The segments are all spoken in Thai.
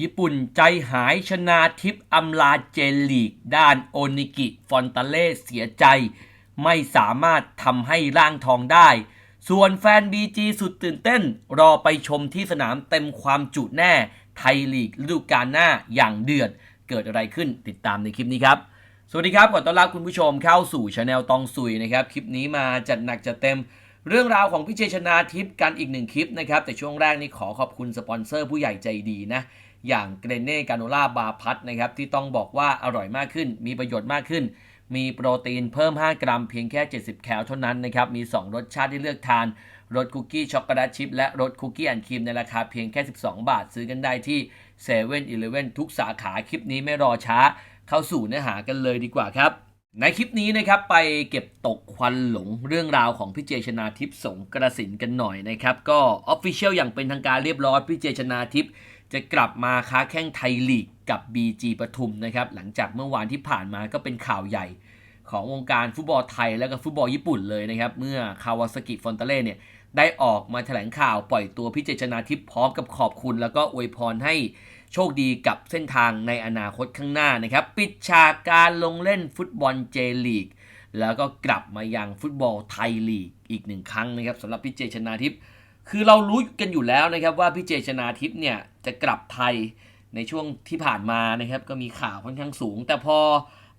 ญี่ปุ่นใจหายชนาทิพย์อำลาเจลีก ด้านโอนิกิ ฟอนตาเล่เสียใจ ไม่สามารถทำให้ร่างทองได้ ส่วนแฟนบีจีสุดตื่นเต้น รอไปชมที่สนามเต็มความจุแน่ ไทยลีกฤดูกาลหน้าอย่างเดือด เกิดอะไรขึ้นติดตามในคลิปนี้ครับสวัสดีครับ ขอต้อนรับคุณผู้ชมเข้าสู่ช anel ตองซุยนะครับ คลิปนี้มาจัดหนักจัดเต็ม เรื่องราวของพี่เจชนาทิพย์กันอีกหนึ่งคลิปนะครับ แต่ช่วงแรกนี้ขอขอบคุณสปอนเซอร์ผู้ใหญ่ใจดีนะ อย่างเกรเน่กาโนล่าบาพัทนะครับที่ต้องบอกว่าอร่อยมากขึ้น มีประโยชน์มากขึ้น มีโปรตีนเพิ่ม 5 กรัมเพียงแค่ 70 แคลเท่านั้นนะครับมี 2 รสชาติที่เลือกทานรสคุกกี้ช็อกโกแลตชิพและรสคุกกี้แอนครีมในราคาเพียงแค่ 12 บาท ซื้อกันได้ที่7 e เ e ่ e อทุกสาขาคลิปนี้ไม่รอช้า เข้าสู่เนื้อหากันเลยดีกว่าครับ ในคลิปนี้นะครับไปเก็บตกควันหลงเรื่องราวของพี่เจชนาทิพย์สงกระสินกันหน่อยนะครับ ก็ออฟฟิเชียลอย่างเป็นทางการเรียบร้อยพี่เจชนาทิพย์ จะกลับมาค้าแข้งไทยลีกกับ BG ปทุมนะครับหลังจากเมื่อวานที่ผ่านมาก็เป็นข่าวใหญ่ของวงการฟุตบอลไทยและก็ฟุตบอลญี่ปุ่นเลยนะครับ เมื่อคาวาซากิฟอนตาเล่เนี่ยได้ออกมาแถลงข่าวปล่อยตัวพี่เจชนาทิพย์พร้อมกับขอบคุณ แล้วก็อวยพรให้โชคดีกับเส้นทางในอนาคตข้างหน้านะครับ ปิดฉากการลงเล่นฟุตบอลเจลีกแล้วก็กลับมายังฟุตบอลไทยลีกอีกหนึ่งครั้งนะครับสำหรับพี่เจชนาทิพย์ คือเรารู้กันอยู่แล้วนะครับว่าพี่เจชนาทิพย์เนี่ยจะกลับไทยในช่วงที่ผ่านมานะครับก็มีข่าวค่อนข้างสูง แต่พอ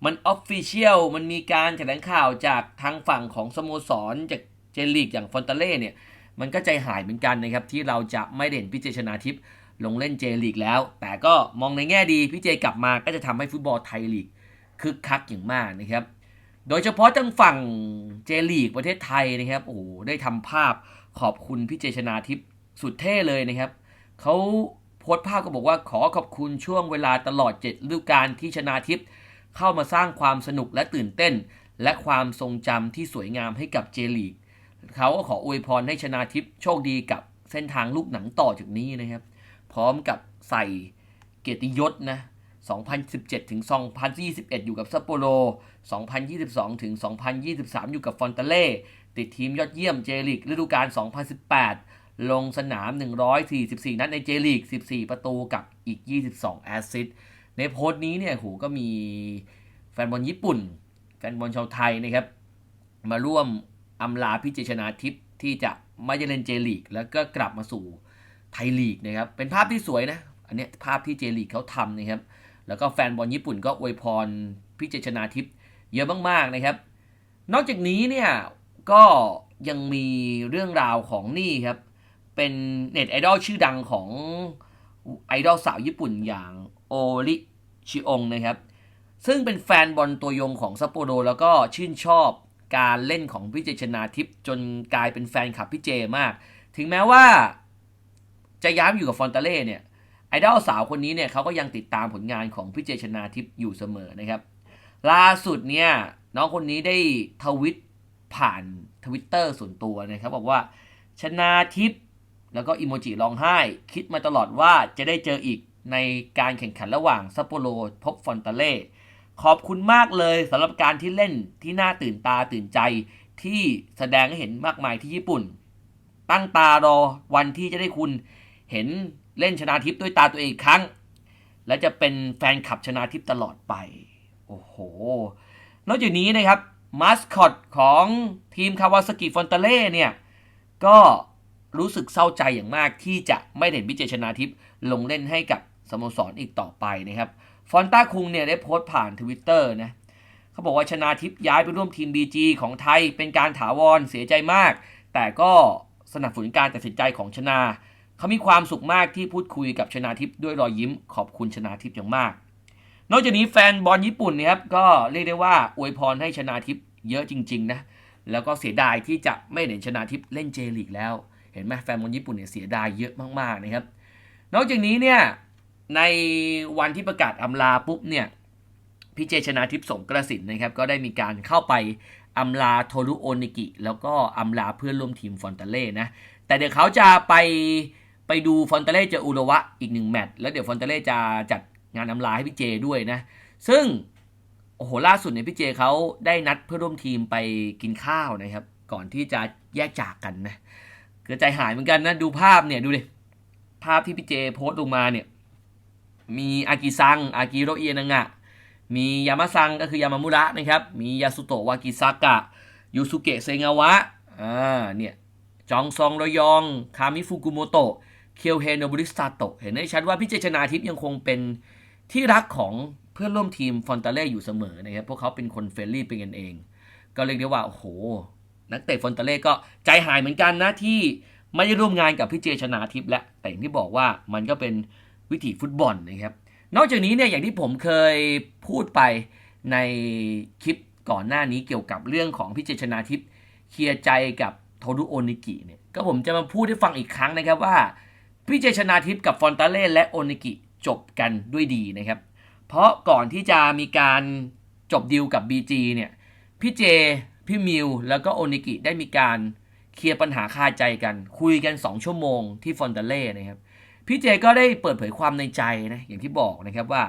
มันออฟฟิเชียลมันมีการแถลงข่าวจากทางฝั่งของสโมสรจากเจลีกอย่างฟอนตาเล่เนี่ยมันก็ใจหายเหมือนกันนะครับที่เราจะไม่เด่นพี่เจชนาทิพย์ลงเล่นเจลีกแล้ว แต่ก็มองในแง่ดีพี่เจกลับมาก็จะทำให้ฟุตบอลไทยลีกคึกคักอย่างมากนะครับ โดยเฉพาะทางฝั่งเจลีกประเทศไทยนะครับโอ้โหได้ทำภาพ ขอบคุณพี่เจชนาทิพย์สุดเท่เลยนะครับเขาโพสต์ภาพก็บอกว่าขอขอบคุณช่วงเวลาตลอดเจ็ดฤดูกาลที่ชนาทิพย์เข้ามาสร้างความสนุกและตื่นเต้น และความทรงจำที่สวยงามให้กับเจลีกเขาก็ขออวยพรให้ชนาทิพย์โชคดีกับเส้นทางลูกหนังต่อจากนี้นะครับ พร้อมกับใส่เกียรติยศนะ 2017 ถึง 2021 อยู่กับซัปโปโร 2022 ถึง 2023 อยู่กับฟอนตาเล่ ติดทีมยอดเยี่ยมเจลิกฤดูกาล 2018 ลงสนาม 144 นัดในเจลิก14 ประตูกับอีก 22 แอสซิสต์ในโพสต์นี้เนี่ยโหก็มีแฟนบอลญี่ปุ่น แฟนบอลชาวไทยนะครับ มาร่วมอำลาพิเจชนาทิพย์ที่จะไม่ได้เล่นเจลีก แล้วก็กลับมาสู่ไทยลีกนะครับ เป็นภาพที่สวยนะ อันนี้ภาพที่เจลีกเขาทำนะครับ แล้วก็แฟนบอลญี่ปุ่นก็อวยพรพี่เจชนาทิพย์เยอะมากๆนะครับ นอกจากนี้เนี่ย ก็ยังมีเรื่องราวของนี่ครับ เป็นเน็ตไอดอลชื่อดังของไอดอลสาวญี่ปุ่นอย่างโอริชิองนะครับ ซึ่งเป็นแฟนบอลตัวยงของซัปโปโรแล้วก็ชื่นชอบการเล่นของพี่เจชนาทิพย์จนกลายเป็นแฟนคลับพี่เจมาก ถึงแม้ว่าจะย้ายอยู่กับฟอนตาเล่เนี่ยไอดอลสาวคนนี้เนี่ยเขาก็ยังติดตามผลงานของพี่เจชนาทิพย์อยู่เสมอนะครับ ล่าสุดเนี่ยน้องคนนี้ได้ทวิต ผ่านทวิตเตอร์ส่วนตัวนะครับ บอกว่าชนาทิพย์แล้วก็อิโมจิร้องไห้ คิดมาตลอดว่าจะได้เจออีกในการแข่งขันระหว่างซัปโปโรพบฟอนตาเล่ขอบคุณมากเลยสำหรับการที่เล่นที่น่าตื่นตาตื่นใจที่แสดงให้เห็นมากมายที่ญี่ปุ่น ตั้งตารอวันที่จะได้คุณเห็นเล่นชนาทิพย์ด้วยตาตัวเองครั้ง และจะเป็นแฟนคลับชนาทิพย์ตลอดไป โอ้โห นอกจากนี้นะครับ มาสคอตของทีมคาวาสกิฟอนเตเล่เนี่ยก็รู้สึกเศร้าใจอย่างมากที่จะไม่เห็นพิเจชนาทิพย์ลงเล่นให้กับสโมสรอีกต่อไปนะครับฟอนต้าคุงเนี่ยได้โพสต์ผ่านทวิตเตอร์นะเขาบอกว่าชนาทิพย์ย้ายไปร่วมทีม BG ของไทยเป็นการถาวรเสียใจมาก แต่ก็สนับสนุนการตัดสินใจของชนา เขามีความสุขมากที่พูดคุยกับชนาทิพย์ด้วยรอยยิ้มขอบคุณชนาทิพย์อย่างมาก นอกจากนี้แฟนบอลญี่ปุ่นเนี่ยครับก็เรียกได้ว่าอวยพรให้ชนาทิพย์เยอะจริงๆนะแล้วก็เสียดายที่จะไม่เห็นชนาทิพย์เล่นเจลีกแล้ว เห็นไหมแฟนบอลญี่ปุ่นเนี่ยเสียดายเยอะมากๆนะครับ นอกจากนี้เนี่ยในวันที่ประกาศอำลาปุ๊บเนี่ยพี่เจชนาทิพย์สงกระสินนะครับก็ได้มีการเข้าไปอำลาโทรุโอนิกิ แล้วก็อำลาเพื่อนร่วมทีมฟอนตาเล่นะแต่เดี๋ยวเขาจะไปไปดูฟอนเตเล่เจออุรวะอีกหนึ่งแมตช์แล้วเดี๋ยวฟอนเตเล่จะจัด งานนำลาให้พี่เจด้วยนะ ซึ่งโอ้โหล่าสุดเนี่ยพี่เจเขาได้นัดเพื่อร่วมทีมไปกินข้าวนะครับ ก่อนที่จะแยกจากกันนะเกิดใจหายเหมือนกันนะ ดูภาพเนี่ยดูดิภาพที่พี่เจโพสต์ลงมาเนี่ย มีอากิซัง อากิโรเอียนางะ มียามาซังก็คือยามามุระนะครับ มียาสุโตะวากิซากะ ยูสุเกะเซงาวะ อ่า เนี่ย จองซองรยอง คามิฟุกุโมโตะ เคียวเฮโนบุริสตาโตะ เห็นได้ชัดว่าพี่เจชนาทิพย์ยังคงเป็น ที่รักของเพื่อนร่วมทีมฟอนตาเล่อยู่เสมอนะครับพวกเขาเป็นคนเฟรนลี่เป็นกันเอง ก็เรียกได้ว่าโอ้โห นักเตะฟอนตาเล่ก็ใจหายเหมือนกันนะที่ไม่ได้ร่วมงานกับพี่เจชนาทิพย์และแต่อย่างที่บอกว่ามันก็เป็นวิถีฟุตบอลนะครับ นอกจากนี้เนี่ยอย่างที่ผมเคยพูดไปในคลิปก่อนหน้านี้เกี่ยวกับเรื่องของพี่เจชนาทิพย์เคลียร์ใจกับโทรุโอนิกิเนี่ยก็ผมจะมาพูดให้ฟังอีกครั้งนะครับว่าพี่เจชนาทิพย์กับฟอนตาเล่และโอนิกิ จบกันด้วยดีนะครับ เพราะก่อนที่จะมีการจบดีลกับ BG เนี่ยพี่เจ พี่มิว แล้วก็โอนิกิได้มีการเคลียร์ปัญหาคาใจกัน คุยกัน 2 ชั่วโมงที่ฟอนตาเล่นะครับพี่เจก็ได้เปิดเผยความในใจนะอย่างที่บอกนะครับว่า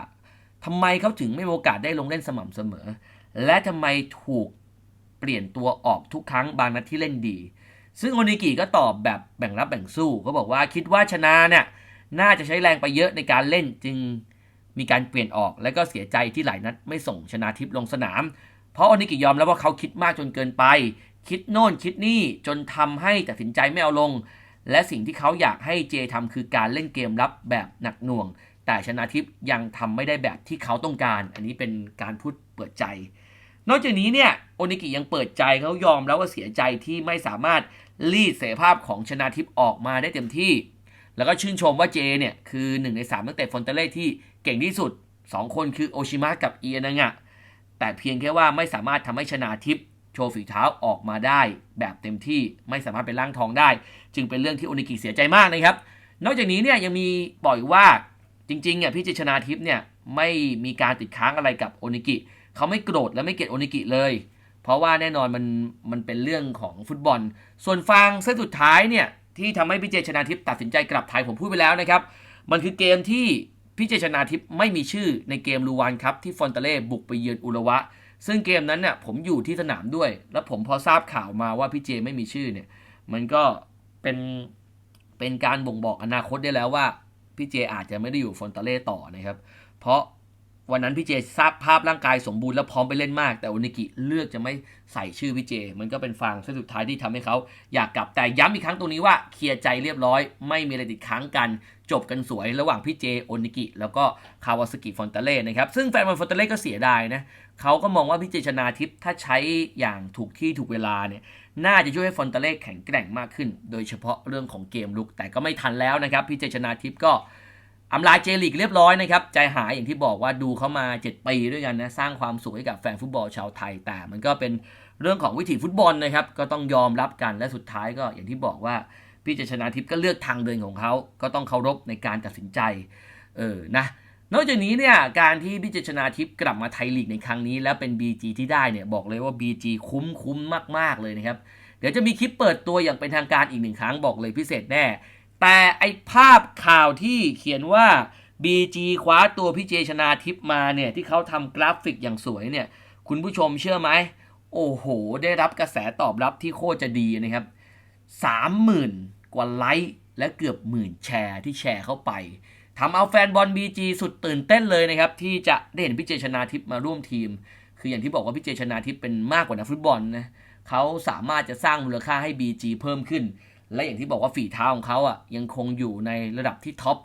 ทำไมเขาถึงไม่มีโอกาสได้ลงเล่นสม่ำเสมอ และทำไมถูกเปลี่ยนตัวออกทุกครั้งบางนัดที่เล่นดี ซึ่งโอนิกิก็ตอบแบบแบ่งรับแบ่งสู้เขาบอกว่าคิดว่าชนะเนี่ย น่าจะใช้แรงไปเยอะในการเล่นจึงมีการเปลี่ยนออกและก็เสียใจที่หลายนัดไม่ส่งชนะทิพย์ลงสนาม เพราะโอนิกิยอมแล้วว่าเขาคิดมากจนเกินไป คิดโน่นคิดนี่จนทำให้ตัดสินใจไม่เอาลง และสิ่งที่เขาอยากให้เจทำคือการเล่นเกมรับแบบหนักหน่วง แต่ชนะทิพย์ยังทำไม่ได้แบบที่เขาต้องการ อันนี้เป็นการพูดเปิดใจ นอกจากนี้เนี่ยโอนิกิยังเปิดใจเขายอมแล้วว่าเสียใจที่ไม่สามารถรีดเสภาพของชนะทิพย์ออกมาได้เต็มที่ แล้วก็ชื่นชมว่าเจเนี่ย คือหนึ่งในสามนักเตะฟอนเตเล่ที่เก่งที่สุด 2 คนคือโอชิมะกับเอียนางะแต่เพียงแค่ว่าไม่สามารถทำให้ชนาทิพย์โชว์ฝีเท้าออกมาได้แบบเต็มที่ไม่สามารถเป็นร่างทองได้ จึงเป็นเรื่องที่โอนิกิเสียใจมากนะครับ นอกจากนี้เนี่ยยังมีบอกอีกว่าจริงๆอะพี่เจชนาทิพย์เนี่ยไม่มีการติดค้างอะไรกับโอนิกิเขาไม่โกรธและไม่เกลียดโอนิกิเลย เพราะว่าแน่นอนมันมันเป็นเรื่องของฟุตบอล ส่วนฟางเส้นสุดท้ายเนี่ย ที่ทำให้พี่เจชนาทิพย์ตัดสินใจกลับไทยผมพูดไปแล้วนะครับ มันคือเกมที่พี่เจชนาทิพย์ไม่มีชื่อในเกมลูวานครับที่ฟอนเตเล่บุกไปเยือนอุระวะ ซึ่งเกมนั้นเนี่ยผมอยู่ที่สนามด้วย แล้วผมพอทราบข่าวมาว่าพี่เจไม่มีชื่อเนี่ย มันก็เป็นเป็นการบ่งบอกอนาคตได้แล้วว่าพี่เจอาจจะไม่ได้อยู่ฟอนเตเล่ต่อนะครับ เพราะ วันนั้นพี่เจทราบภาพร่างกายสมบูรณ์และพร้อมไปเล่นมาก แต่โอนิกิเลือกจะไม่ใส่ชื่อพี่เจ มันก็เป็นฟางเส้นสุดท้ายที่ทำให้เขาอยากกลับแต่ย้ำอีกครั้งตรงนี้ว่าเคลียร์ใจเรียบร้อย ไม่มีอะไรติดค้างกัน จบกันสวยระหว่างพี่เจโอนิกิ แล้วก็คาวาสกิฟอนเตเล่นะครับซึ่งแฟนบอลฟอนเตเล่ก็เสียดายนะเขาก็มองว่าพี่เจชนาทิพย์ถ้าใช้อย่างถูกที่ถูกเวลาเนี่ยน่าจะช่วยให้ฟอนเตเล่แข็งแกร่งมากขึ้น โดยเฉพาะเรื่องของเกมลุกแต่ก็ไม่ทันแล้วนะครับพี่เจชนาทิพย์ก็ อำลาเจลิกเรียบร้อยนะครับ ใจหายอย่างที่บอกว่าดูเขามา 7 ปีด้วยกันนะสร้างความสุขให้กับแฟนฟุตบอลชาวไทย แต่มันก็เป็นเรื่องของวิถีฟุตบอลนะครับ ก็ต้องยอมรับกันและสุดท้ายก็อย่างที่บอกว่า พี่เจชนาทิพย์ก็เลือกทางเดินของเขา ก็ต้องเคารพในการตัดสินใจเออนะนอกจากนี้เนี่ยการที่พี่เจชนาทิพย์กลับมาไทยลีกในครั้งนี้ แล้วเป็น BG ที่ได้เนี่ยบอกเลยว่า BG คุ้มคุ้มมากๆเลยนะครับเดี๋ยวจะมีคลิปเปิดตัวอย่างเป็นทางการอีกหนึ่งครั้งบอกเลยพิเศษแน่ แต่ไอภาพข่าวที่เขียนว่า BG คว้าตัวพี่เจชนาทิพมาเนี่ยที่เขาทำกราฟิกอย่างสวยเนี่ย คุณผู้ชมเชื่อไหม โอ้โห ได้รับกระแสตอบรับที่โคตรจะดีนะครับ 30,000 กว่าไลค์และเกือบหมื่นแชร์ที่แชร์เข้าไปทำเอาแฟนบอล BG สุดตื่นเต้นเลยนะครับ ที่จะได้เห็นพี่เจชนาทิพมาร่วมทีม คืออย่างที่บอกว่าพี่เจชนาทิพเป็นมากกว่านักฟุตบอลนะเขาสามารถจะสร้างมูลค่าให้ BG เพิ่มขึ้น และอย่างที่บอกว่าฝีเท้าของเขาอะยังคงอยู่ในระดับที่ท็อป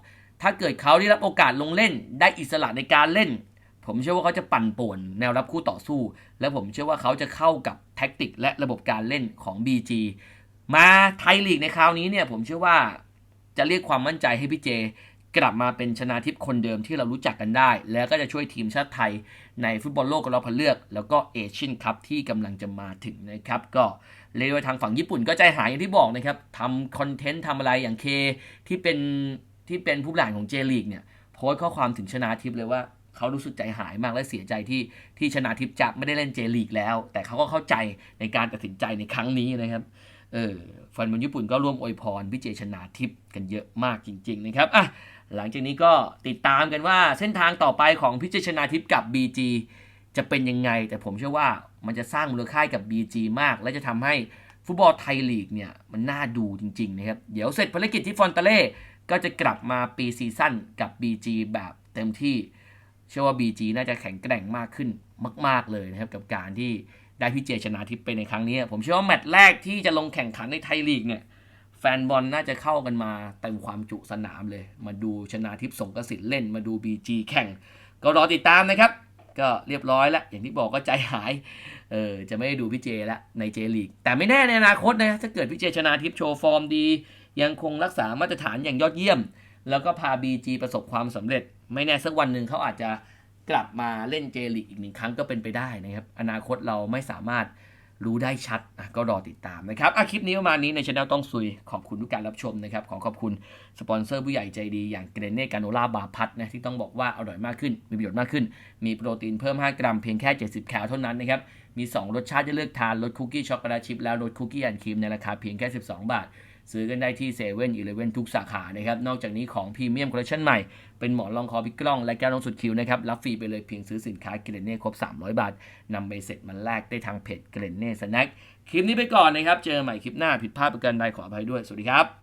ถ้าเกิดเขาได้รับโอกาสลงเล่น ได้อิสระในการเล่น ผมเชื่อว่าเขาจะปั่นป่วนแนวรับคู่ต่อสู้ และผมเชื่อว่าเขาจะเข้ากับแท็กติกและระบบการเล่นของ BG มาไทยลีกในคราวนี้เนี่ยผมเชื่อว่าจะเรียกความมั่นใจให้พี่เจ กลับมาเป็นชนาทิพย์คนเดิมที่เรารู้จักกันได้ แล้วก็จะช่วยทีมชาติไทยในฟุตบอลโลกรอบคัดเลือก แล้วก็เอเชียนคัพที่กำลังจะมาถึงนะครับก็ เรียกว่าทางฝั่งญี่ปุ่นก็ใจหายอย่างที่บอกนะครับทำคอนเทนต์ทำอะไรอย่างเคที่เป็นที่เป็นผู้บริหารของเจลีกเนี่ยโพสต์ข้อความถึงชนาทิพย์เลยว่าเขารู้สึกใจหายมากและเสียใจที่ที่ชนาทิพย์จะไม่ได้เล่นเจลีกแล้ว แต่เขาก็เข้าใจในการตัดสินใจในครั้งนี้นะครับเออแฟนบอลญี่ปุ่นก็ร่วมอวยพรพี่เจชนาทิพย์กันเยอะมากจริง ๆ นะครับอะหลังจากนี้ก็ติดตามกันว่าเส้นทางต่อไปของพี่เจชนาทิพย์กับ BG จะเป็นยังไง แต่ผมเชื่อว่า มันจะสร้างมูลค่ากับ BG มาก และจะทำให้ฟุตบอลไทยลีกเนี่ยมันน่าดูจริงๆนะครับ เดี๋ยวเสร็จภารกิจที่ฟอนตาเล่ก็จะกลับมาปีซีซั่นกับ BG แบบเต็มที่ เชื่อว่า BG น่าจะแข็งแกร่งมากขึ้นมาก ๆเลยนะครับ กับการที่ได้พี่เจชนาทิพย์ไปในครั้งนี้ ผมเชื่อว่าแมตช์แรกที่จะลงแข่งขันในไทยลีกเนี่ยแฟนบอลน่าจะเข้ากันมาเต็มความจุสนามเลย มาดูชนาทิพย์สงกสิทธิ์เล่นมาดู BG แข่ง ก็รอติดตามนะครับ ก็เรียบร้อยแล้ว อย่างที่บอกก็ใจหาย เออจะไม่ได้ดูพี่เจแล้วในเจลีก แต่ไม่แน่ในอนาคตนะถ้าเกิดพี่เจชนะทิพย์โชว์ฟอร์มดี ยังคงรักษามาตรฐานอย่างยอดเยี่ยม แล้วก็พา BG ประสบความสำเร็จ ไม่แน่สักวันหนึ่งเขาอาจจะกลับมาเล่นเจลีกอีกหนึ่งครั้งก็เป็นไปได้นะครับ อนาคตเราไม่สามารถ รู้ได้ชัดนะก็รอติดตามนะครับอะคลิปนี้ประมาณนี้ในช anel ต้องซุยขอบคุณทุกการรับชมนะครับ ขอขอบคุณสปอนเซอร์ผู้ใหญ่ใจดี อย่างเกรเน่กาโนล่าบาพัทนะที่ต้องบอกว่าอร่อยมากขึ้น มีประโยชน์มากขึ้น มีโปรตีนเพิ่ม 5 กรัมเพียงแค่ 70แคลเท่านั้นนะครับมี 2 รสชาติจะเลือกทานรสคุกกี้ช็อกโกแลตชิพและรสคุกกี้แอนด์ครีมในราคาเพียงแค่ 12 บาท ซื้อกันได้ที่เซเว่นอีเลเว่นทุกสาขานะครับ นอกจากนี้ของพรีเมียมคอลเลคชันใหม่ เป็นหมอนรองคอพิกล้อง และแก้วน้องสุดคิวนะครับ รับฟรีไปเลยเพียงซื้อสินค้าเกรเน่ครบ 300 บาทนำไปเสร็จมันแลกได้ทางเพจเกรเน่สแน็คคลิปนี้ไปก่อนนะครับ เจอใหม่คลิปหน้าผิดพลาดประการใดขออภัยด้วย สวัสดีครับ